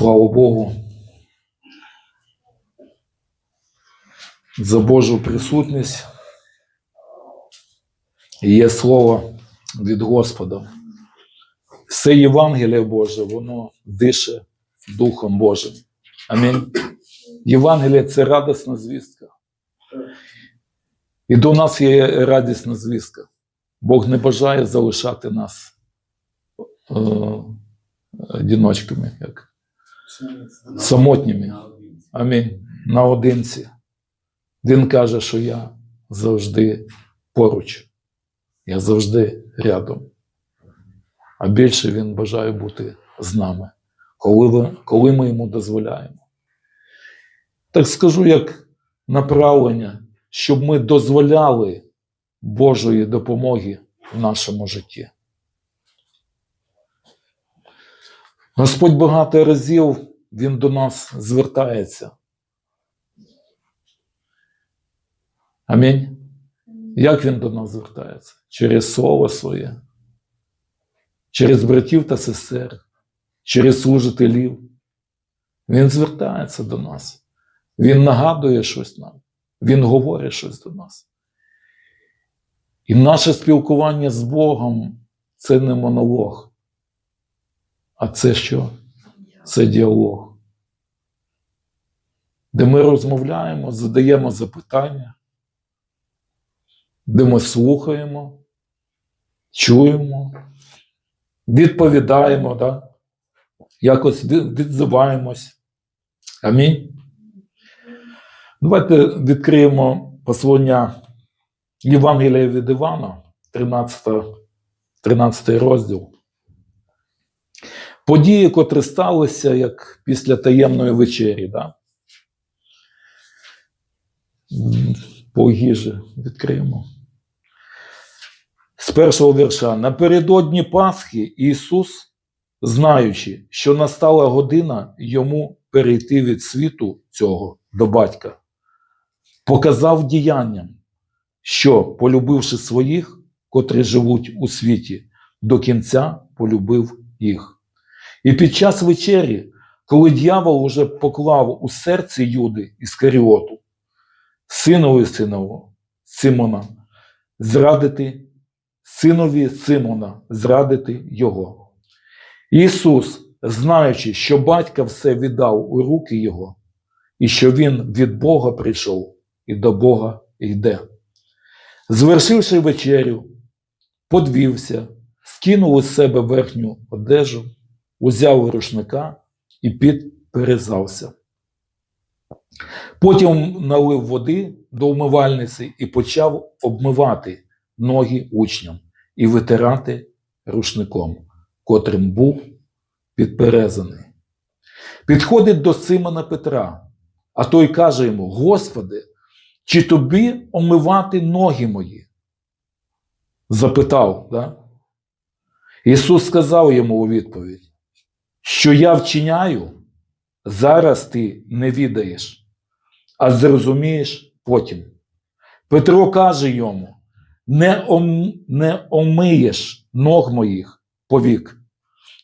Слава Богу. За Божу присутність. Є слово від Господа. Все Євангеліє Боже, воно дише Духом Божим. Амінь. Євангеліє це радісна звістка. І до нас є радісна звістка. Бог не бажає залишати нас е, одиночками, як самотніми. Амінь. Наодинці. Він каже, що я завжди поруч. Я завжди рядом. А більше він бажає бути з нами, коли, коли ми йому дозволяємо. Так скажу, як направлення, щоб ми дозволяли Божої допомоги в нашому житті. Господь багато разів Він до нас звертається. Амінь. Як він до нас звертається? Через слово своє, через братів та сестер, через служителів. Він звертається до нас. Він нагадує щось нам, він говорить щось до нас. І наше спілкування з Богом це не монолог, а це що? Це діалог, де ми розмовляємо, задаємо запитання де ми слухаємо, чуємо, відповідаємо, да? якось відзиваємось. Амінь. Давайте відкриємо послання Євангелія від Івана, 13, 13 розділ. Події, котрі сталися як після таємної вечері. Да? По їжі відкриємо. З першого вірша. Напередодні Пасхи Ісус, знаючи, що настала година йому перейти від світу цього до батька, показав діянням, що, полюбивши своїх, котрі живуть у світі, до кінця полюбив їх. І під час вечері, коли дьявол уже поклав у серці Юди Іскаріоту, синові синову Симона, зрадити синові Симона, зрадити його. Ісус, знаючи, що батька все віддав у руки Його, і що Він від Бога прийшов і до Бога йде. Звершивши вечерю, подвівся, скинув із себе верхню одежу, узяв рушника і підперезався. Потім налив води до умивальниці і почав обмивати ноги учням і витирати рушником, котрим був підперезаний. Підходить до Симона Петра, а той каже йому: Господи, чи тобі омивати ноги мої? Запитав, да? Ісус сказав йому у відповідь, що я вчиняю, зараз ти не відаєш, а зрозумієш потім. Петро каже йому: не, ом, не омиєш ног моїх повік.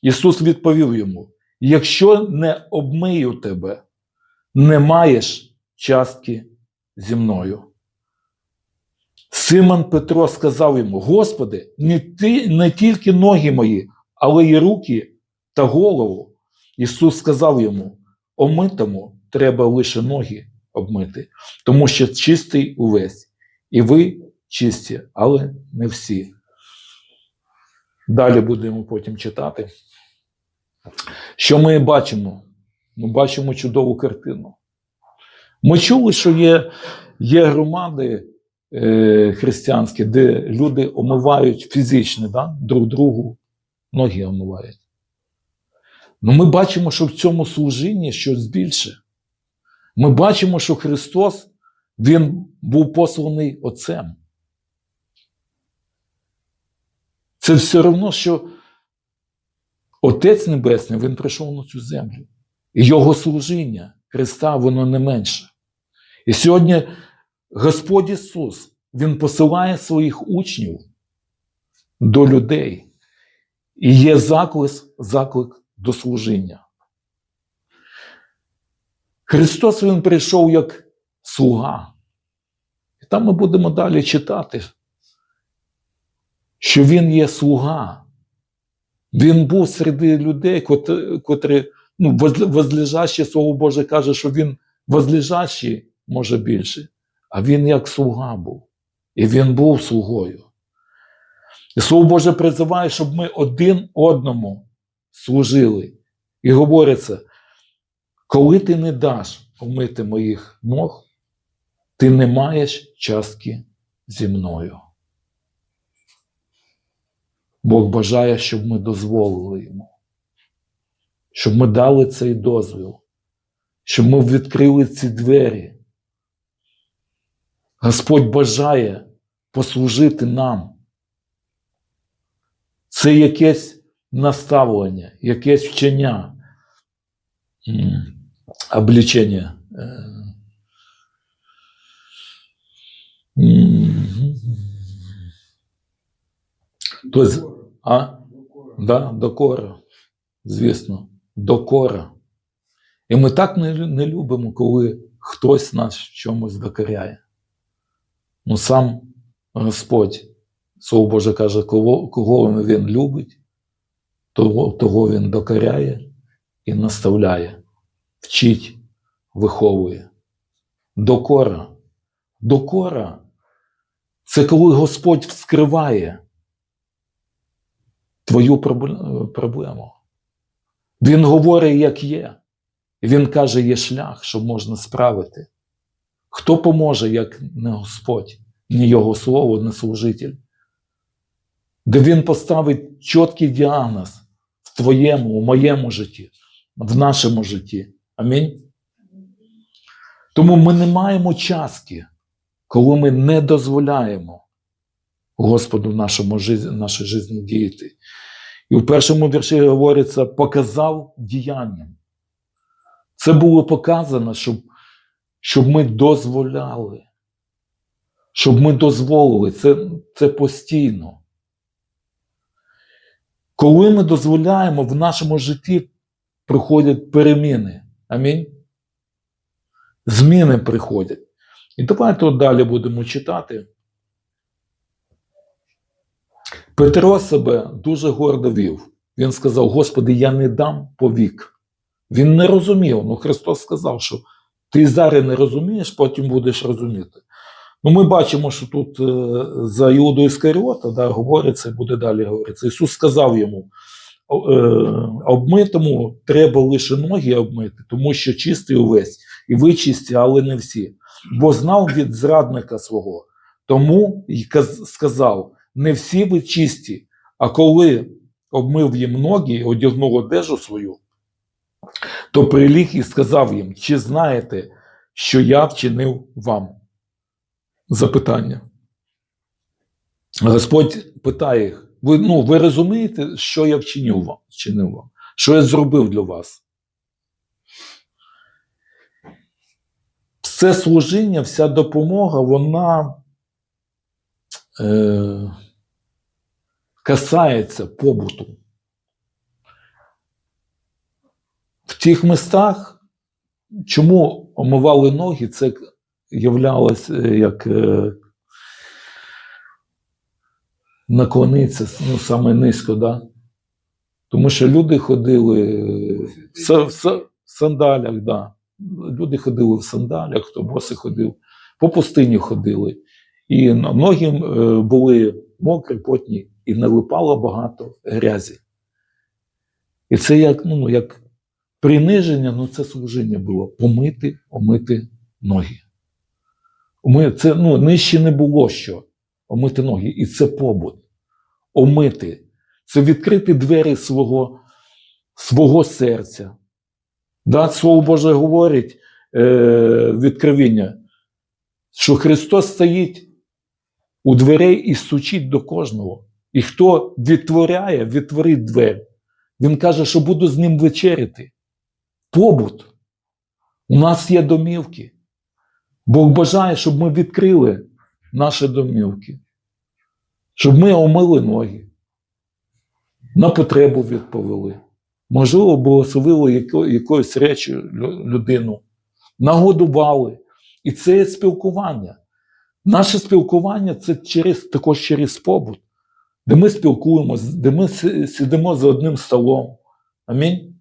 Ісус відповів йому: якщо не обмию тебе, не маєш частки зі мною. Симон Петро сказав йому: Господи, не, ти, не тільки ноги мої, але й руки та голову. Ісус сказав йому: омитому треба лише ноги обмити, тому що чистий увесь, і ви чисті, але не всі. Далі будемо потім читати. Що ми бачимо? Ми бачимо чудову картину. Ми чули, що є, є громади е, християнські, де люди омивають фізично, да? друг другу ноги омивають. Ну, ми бачимо, що в цьому служінні щось більше. Ми бачимо, що Христос Він був посланий Отцем. Це все одно, що Отець Небесний Він прийшов на цю землю. І Його служіння Христа, воно не менше. І сьогодні Господь Ісус, Він посилає своїх учнів до людей. І є заклик, заклик до служіння. Христос Він прийшов як слуга. І там ми будемо далі читати, що Він є слуга. Він був серед людей, кот- котрі, ну, возлежащі, Слово Боже каже, що він возлежащий може більше, а він як слуга був. І він був слугою. І Слово Боже призиває, щоб ми один одному служили. І говориться, коли ти не даш помити моїх ног, ти не маєш частки зі мною. Бог бажає, щоб ми дозволили йому, щоб ми дали цей дозвіл, щоб ми відкрили ці двері. Господь бажає послужити нам. Це якесь наставлення, якесь вчення, м, обличення. Е, Тобто? Да, докора. Звісно, докора. І ми так не, не любимо, коли хтось нас чомусь докоряє. Ну, сам Господь, Слово Боже каже, кого, кого він любить, того, того він докоряє і наставляє, вчить, виховує. Докора. Докора це коли Господь вскриває твою проблему. Він говорить, як є. Він каже, є шлях, що можна справити. Хто поможе, як не Господь, ні Його Слово, не служитель? Де Він поставить чіткий діагноз твоєму, у моєму житті, в нашому житті. Амінь. Тому ми не маємо частки, коли ми не дозволяємо Господу в житті, нашій житті діяти. І в першому вірші говориться, показав діянням. Це було показано, щоб, щоб ми дозволяли, щоб ми дозволили. Це, це постійно. Коли ми дозволяємо, в нашому житті приходять переміни. Амінь. Зміни приходять. І давайте далі будемо читати. Петро себе дуже гордо вів. Він сказав: Господи, я не дам повік. Він не розумів. Ну, Христос сказав, що ти зараз не розумієш, потім будеш розуміти. Ну, ми бачимо, що тут е, за Іуду Іскаріота да, говориться, і буде далі говориться. Ісус сказав йому: «О, е, обмитому треба лише ноги обмити, тому що чистий увесь, і ви чисті, але не всі. Бо знав від зрадника свого. Тому й сказав: не всі ви чисті, а коли обмив їм ноги одягнув одежу свою, то приліг і сказав їм: чи знаєте, що я вчинив вам? Запитання. Господь питає їх: ви, ну, ви розумієте, що я вчинив вам, вчинив вам? Що я зробив для вас? Все служіння, вся допомога, вона е, касається побуту. В тих містах, чому омивали ноги, це являлось е, як е, наклонитися ну, саме низько, да? тому що люди ходили е, в, в в сандалях, да. люди ходили в сандалях, хто боси ходив, по пустині ходили. І ноги були мокрі, потні, і налипало багато грязі. І це як, ну, як приниження, ну це служіння було помити, омити ноги. Ми, це ну, нижче не було що омити ноги. І це побут. Омити. Це відкрити двері свого, свого серця. Да, Слово Боже говорить е, відкровіння, що Христос стоїть у дверей і стучить до кожного. І хто відтворяє, відтворить двері. Він каже, що буду з ним вечеряти. Побут. У нас є домівки. Бог бажає, щоб ми відкрили наші домівки, щоб ми омили ноги, на потребу відповіли. Можливо, благословили яко, якоюсь речі людину. нагодували. І це є спілкування. Наше спілкування це через, також через побут, де ми спілкуємося, де ми сидимо за одним столом. Амінь.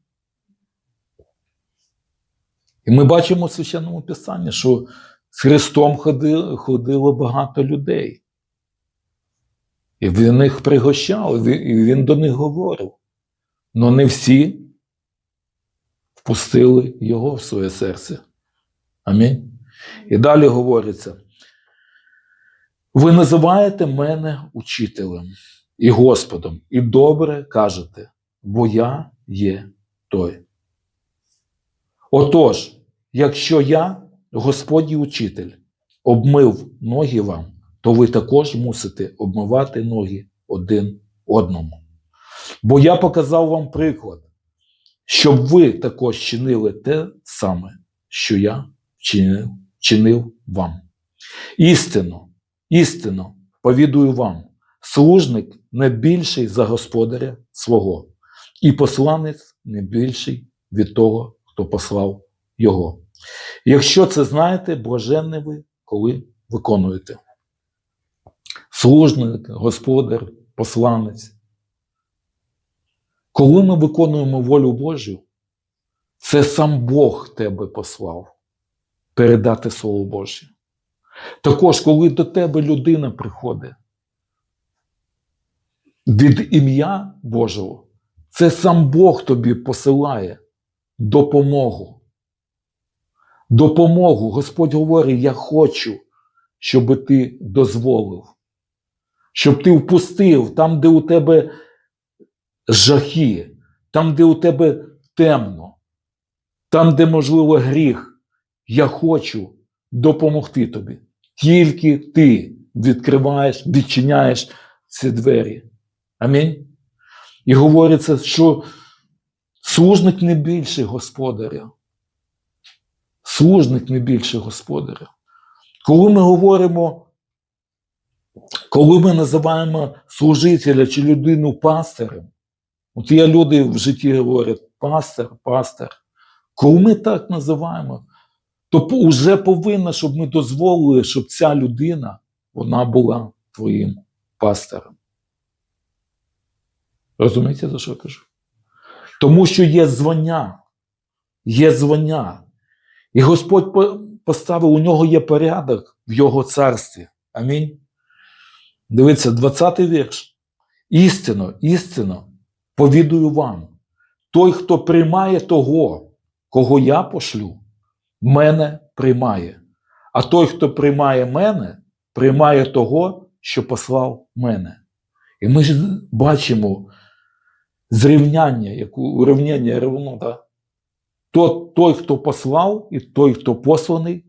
І ми бачимо в священному писанні, що з Христом ходи- ходило багато людей. І він їх пригощав, і він- до них говорив. Але не всі впустили його в своє серце. Амінь. І далі говориться: ви називаєте мене учителем і Господом, і добре кажете, бо я є той. Отож, якщо я, Господь і учитель, обмив ноги вам, то ви також мусите обмивати ноги один одному. Бо я показав вам приклад, щоб ви також чинили те саме, що я вчинив, чинив вам. Істинно, істинно повідую вам, служник не більший за господаря свого, і посланець не більший від того, хто послав його. Якщо це знаєте, блаженні ви, коли виконуєте. Служник, господар, посланець. Коли ми виконуємо волю Божу, це сам Бог тебе послав передати Слово Боже. Також, коли до тебе людина приходить від ім'я Божого, це сам Бог тобі посилає допомогу. Допомогу. Господь говорить: я хочу, щоб ти дозволив, щоб ти впустив там, де у тебе жахи, там, де у тебе темно, там, де, можливо, гріх. Я хочу допомогти тобі. Тільки ти відкриваєш, відчиняєш ці двері. Амінь. І говориться, що служник не більше господаря. Служник не більше господаря. Коли ми говоримо, коли ми називаємо служителя чи людину пастирем, от є люди в житті говорять пастир, пастир. Коли ми так називаємо, то вже повинно, щоб ми дозволили, щоб ця людина вона була твоїм пастором. Розумієте, за що я кажу? Тому що є звання, є звання. І Господь поставив, у нього є порядок в його царстві. Амінь. Дивіться, 20-й вірш. Істинно, істинно, повідую вам, той, хто приймає того, кого я пошлю, мене приймає. А той, хто приймає мене, приймає того, що послав мене. І ми ж бачимо зрівняння, яку урівняння рівно, да? То, той, хто послав, і той, хто посланий,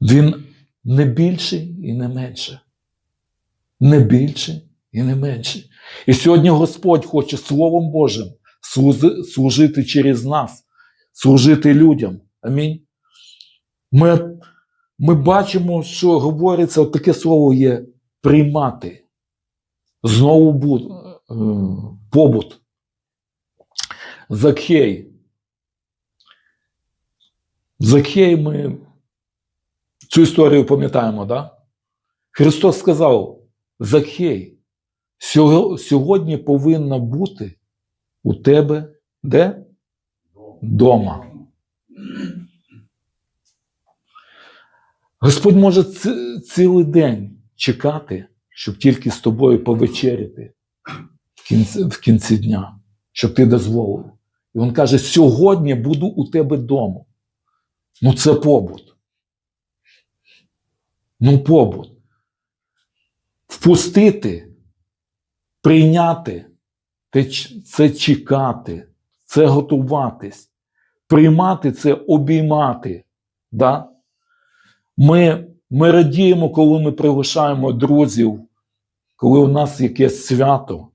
він не більший і не менше. Не більше і не менше. І сьогодні Господь хоче Словом Божим служити через нас, служити людям. Амінь. Ми, ми бачимо, що говориться, от таке слово є приймати. Знову буд, е, побут. Закхей. Закхей ми цю історію пам'ятаємо, да? Христос сказав: Закхей, сьогодні повинна бути у тебе де? Дома. Господь може ці- цілий день чекати, щоб тільки з тобою повечеряти в кінці, в кінці дня, щоб ти дозволив. І він каже: сьогодні буду у тебе вдома. Ну, це побут. Ну, побут. Впустити, прийняти це чекати, це готуватись. Приймати це обіймати. Да? Ми, ми радіємо, коли ми приглашаємо друзів, коли у нас якесь свято.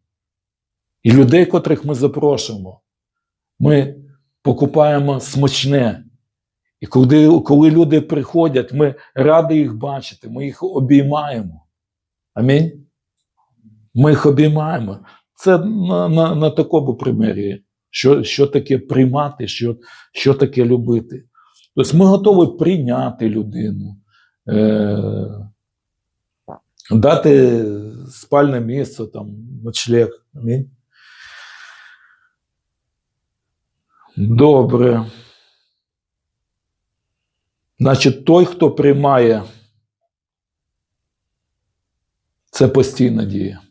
І людей, котрих ми запрошуємо, ми покупаємо смачне. І коли, коли люди приходять, ми раді їх бачити, ми їх обіймаємо. Амінь. Ми їх обіймаємо. Це на, на, на такому примірі, що, що таке приймати, що, що таке любити. Тобто ми готові прийняти людину, е, дати спальне місце, там, ночлег. Амінь. Добре. Значить, той, хто приймає, це постійна дія.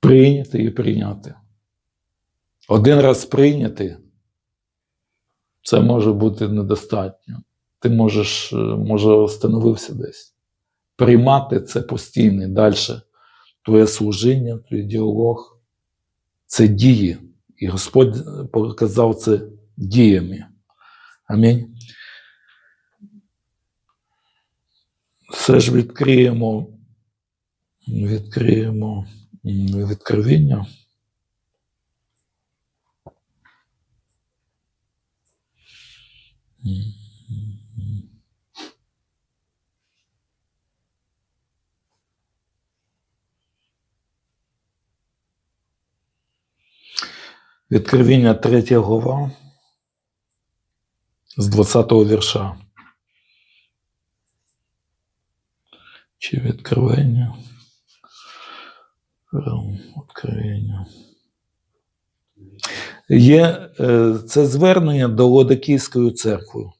Прийняти і прийняти. Один раз прийняти, це може бути недостатньо. Ти можеш, е, може, остановився десь. Приймати це постійне. Далі твоє служіння, твій діалог це дії. І Господь показав це діями. Амінь. Все ж відкриємо, відкриємо. М. Відкровіння 3 глава з 20-го вірша. Чи відкровення? Відкровення. Є е, це звернення до Лодокійської церкви.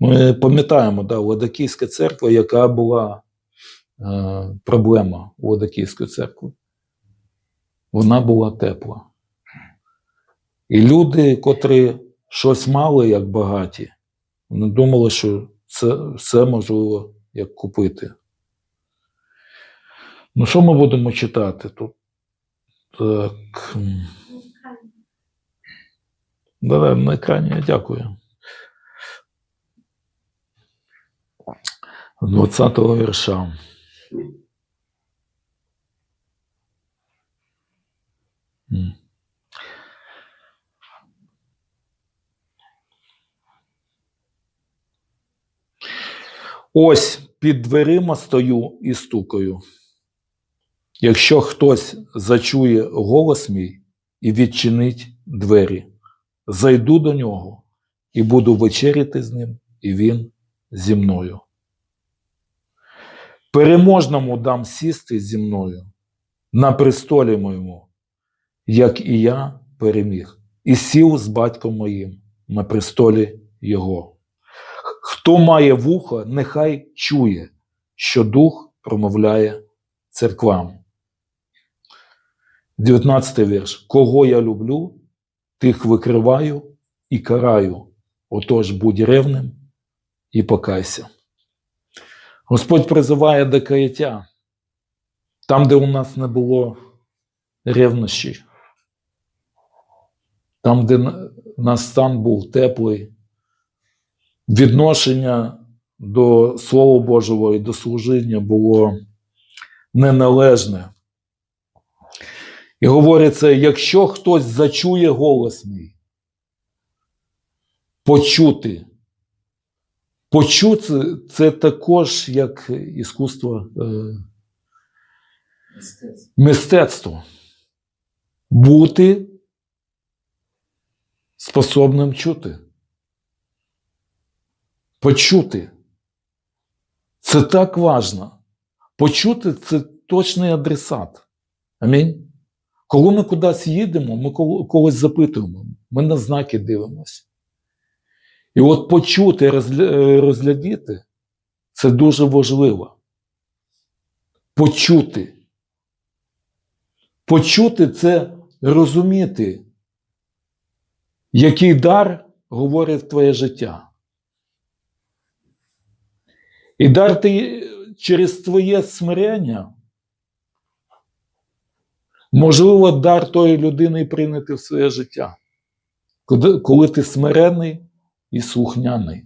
Ми пам'ятаємо, да, Лодокійська церква, яка була е, проблема Лодокійської церкви. Вона була тепла. І люди, котрі щось мали як багаті, вони думали, що це все можливо як купити. Ну, що ми будемо читати тут? Так. м. Да, на екрані я дякую. З 20 вірша. Ось під дверима стою і стукаю. Якщо хтось зачує голос мій і відчинить двері, зайду до нього і буду вечеряти з ним, і він зі мною. Переможному дам сісти зі мною на престолі моєму, як і я переміг, і сів з батьком моїм на престолі його. Хто має вухо, нехай чує, що дух промовляє церквам. 19 вірш. Кого я люблю, тих викриваю і караю. Отож будь ревним і покайся. Господь призиває до каяття там, де у нас не було ревнощі, там, де на- наш стан був теплий, відношення до Слова Божого і до служіння було неналежне. І говориться, якщо хтось зачує голос мій, почути. Почути це також як іскусство, е, Мистецтво. мистецтво. Бути способним чути. Почути. Це так важно. Почути це точний адресат. Амінь. Коли ми кудись їдемо, ми когось запитуємо, ми на знаки дивимося. І от почути, е, розглядіти це дуже важливо. Почути. Почути це розуміти, який дар говорить твоє життя. І дар ти через твоє смирення, можливо, дар тої людини прийняти в своє життя. Коли, ти смирений і слухняний.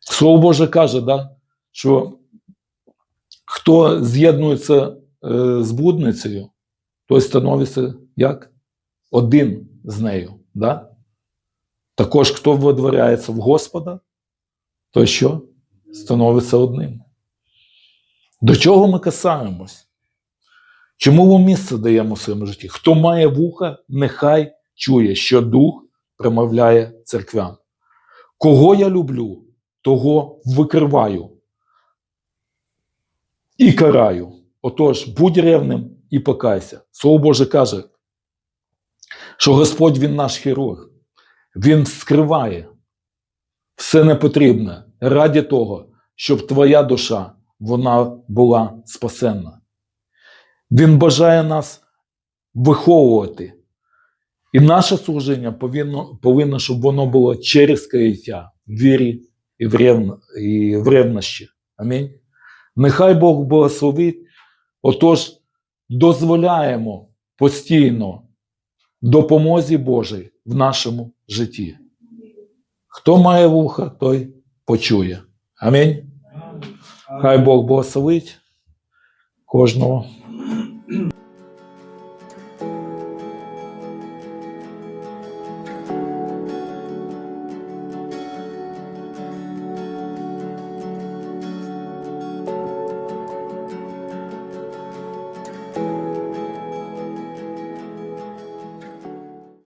Слово Боже каже, да, що хто з'єднується е, з блудницею, той становиться як один з нею. Да? Також хто водворяється в Господа, то що? Становиться одним. До чого ми касаємось? Чому ми місце даємо в своєму житті? Хто має вуха, нехай чує, що дух промовляє церквям. Кого я люблю, того викриваю і караю. Отож, будь ревним і покайся. Слово Боже каже, що Господь Він наш хірург, Він скриває все непотрібне раді того, щоб твоя душа вона була спасенна. Він бажає нас виховувати. І наше служіння повинно, повинно щоб воно було через каяття, вірі і в, ревн, і в ревнощі. Амінь. Нехай Бог благословить. Отож, дозволяємо постійно допомозі Божій в нашому житті. Хто має вуха, той почує. Амінь. Хай Бог благословить кожного.